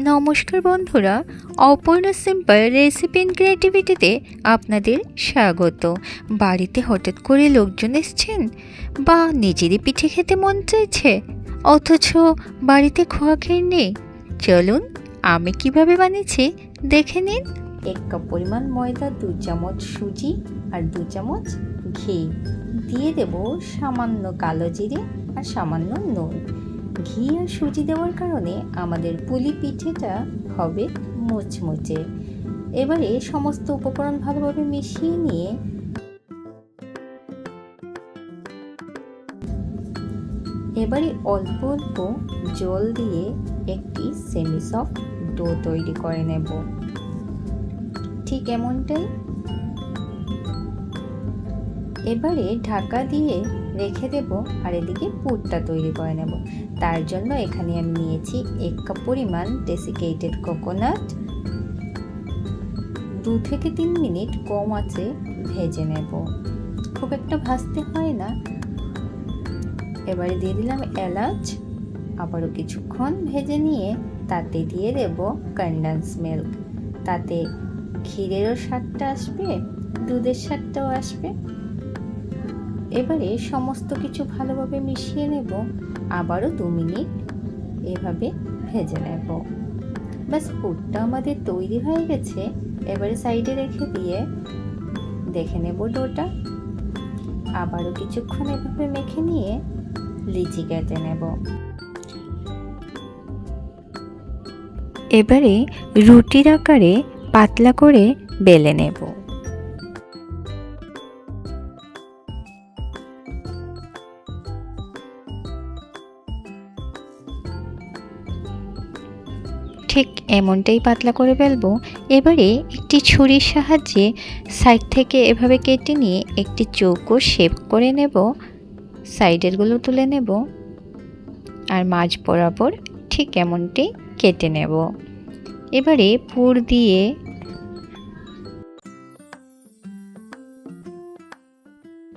নমস্কার বন্ধুরা, Aparna simple recipe in ক্রিয়েটিভিটিতে আপনাদের স্বাগত। বাড়িতে হঠাৎ করে লোকজন এসছেন বা নিজেরই পিঠে খেতে মন চাইছে, অথচ বাড়িতে খোয়া খেয়ে নেই। চলুন, আমি কীভাবে বানিয়েছি দেখে নিন। এক কাপ পরিমাণ ময়দা, দু চামচ সুজি আর দু চামচ ঘি। দিয়ে দেব সামান্য কালো জিরে আর সামান্য নুন। ঘি আর সুজি দেওয়ার কারণে আমাদের পুলি পিঠেটা হবে মুচমুচে। এবারে সমস্ত উপকরণ ভালোভাবে মিশিয়ে নিয়ে এবারে অল্প অল্প জল দিয়ে একটি সেমি সফট ডো তৈরি করে নেব। ঠিক এমনটাই। এবারে ঢাকা দিয়ে রেখে দেব আর এদিকে পুরটা তৈরি করে নেব। তার জন্য এখানে আমি নিয়েছি এক কাপ পরিমাণ ডেসিকেটেড কোকোনাট দু থেকে তিন মিনিট কম আছে ভেজে নেব। খুব একটা ভাজতে হয় না। এবারে দিয়ে দিলাম এলাচ। আবারও কিছুক্ষণ ভেজে নিয়ে তাতে দিয়ে দেব কন্ডেন্স মিল্ক তাতে ক্ষীরেরও স্বাদটা আসবে, দুধের স্বাদটাও আসবে। এবারে সমস্ত কিছু ভালোভাবে মিশিয়ে নেব। আবারও দু মিনিট এভাবে ভেজে নেব। ব্যাস, পুরটা আমাদের তৈরি হয়ে গেছে। এবারে সাইডে রেখে দিয়ে দেখে নেব ডোটা। আবারও কিছুক্ষণ এভাবে মেখে নিয়ে লিচি কেটে নেব। এবারে রুটির আকারে পাতলা করে বেলে নেব। ঠিক এমনটাই পাতলা করে ফেলব। এবারে একটি ছুরির সাহায্যে সাইড থেকে এভাবে কেটে নিয়ে একটি চৌকো শেপ করে নেব। সাইডেরগুলো তুলে নেব। আর মাঝ বরাবর ঠিক এমনটাই কেটে নেব। এবারে পুর দিয়ে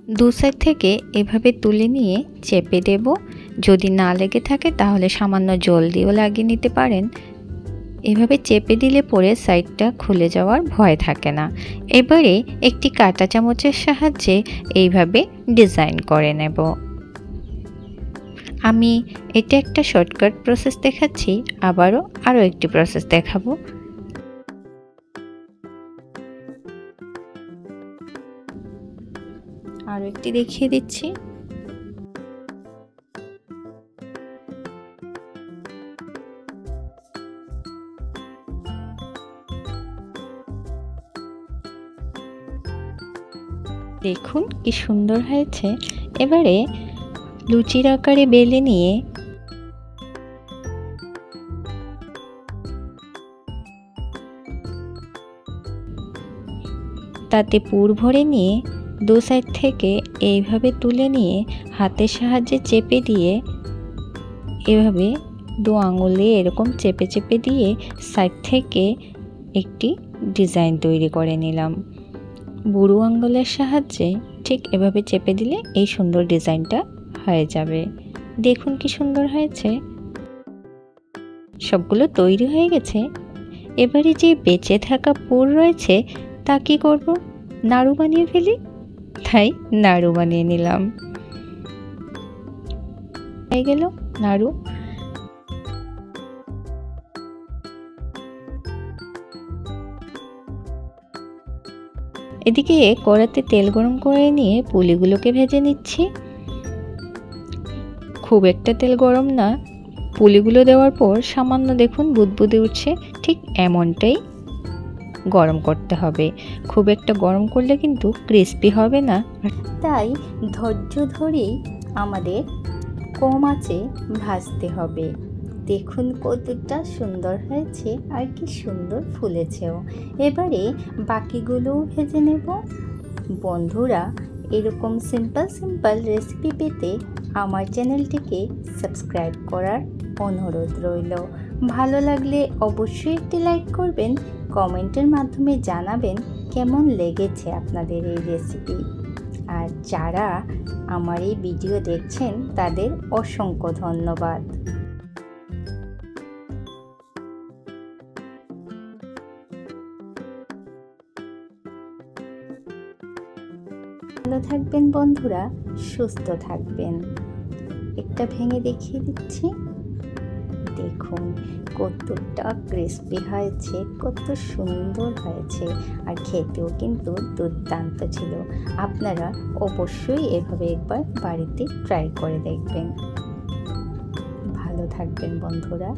দু সাইড থেকে এভাবে তুলে নিয়ে চেপে দেব। যদি না লেগে থাকে তাহলে সামান্য জল দিয়েও লাগিয়ে নিতে পারেন। এভাবে চেপে দিলে পরে সাইডটা খুলে যাওয়ার ভয় থাকে না। এবারে একটি কাঁটা চামচের সাহায্যে এইভাবে ডিজাইন করে নেব। আমি এটা একটা শর্টকাট প্রসেস দেখাচ্ছি, আবারও আরও একটি প্রসেস দেখাবো। আরও একটি দেখিয়ে দিচ্ছি। দেখুন কি সুন্দর হয়েছে। এবারে লুচির আকারে বেলে নিয়ে তাতে পুর ভরে নিয়ে দু সাইড থেকে এইভাবে তুলে নিয়ে হাতের সাহায্যে চেপে দিয়ে এভাবে দু আঙুলে এরকম চেপে চেপে দিয়ে সাইড থেকে একটি ডিজাইন তৈরি করে নিলাম। বুড়ো আঙ্গুলের সাহায্যে ঠিক এভাবে চেপে দিলে এই সুন্দর ডিজাইনটা হয়ে যাবে। দেখুন কি সুন্দর হয়েছে। সবগুলো তৈরি হয়ে গেছে। এবারে যে বেঁচে থাকা পুর রয়েছে, তা কি করব? নাড়ু বানিয়ে ফেলি? তাই নাড়ু বানিয়ে নিলাম। হয়ে গেল নাড়ু এদিকে কড়াতে তেল গরম করে নিয়ে পুলিগুলোকে ভেজে নিচ্ছি। খুব একটা তেল গরম না। পুলিগুলো দেওয়ার পর সামান্য দেখুন বুদবুদে উঠছে, ঠিক এমনটাই গরম করতে হবে। খুব একটা গরম করলে কিন্তু ক্রিস্পি হবে না। তাই ধৈর্য ধরেই আমাদের কম আঁচে ভাজতে হবে। দেখুন কতটা সুন্দর হয়েছে আর কি সুন্দর ফুলেছেও। এবারে বাকিগুলোও ভেজে নেব। বন্ধুরা, এরকম সিম্পল সিম্পল রেসিপি পেতে আমার চ্যানেলটিকে সাবস্ক্রাইব করার অনুরোধ রইল। ভালো লাগলে অবশ্যই একটি লাইক করবেন, কমেন্টের মাধ্যমে জানাবেন কেমন লেগেছে আপনাদের এই রেসিপি আর যারা আমার এই ভিডিও দেখছেন, তাদের অসংখ্য ধন্যবাদ। ভালো থাকবেন বন্ধুরা, সুস্থ থাকবেন। একটা ভেঙে দেখিয়ে দিচ্ছি। দেখুন, কতটা ক্রিস্পি হয়েছে, কত সুন্দর হয়েছে। আর খেতেও কিন্তু দুর্দান্ত ছিল। আপনারা অবশ্যই এভাবে একবার বাড়িতে ট্রাই করে দেখবেন। ভালো থাকবেন বন্ধুরা।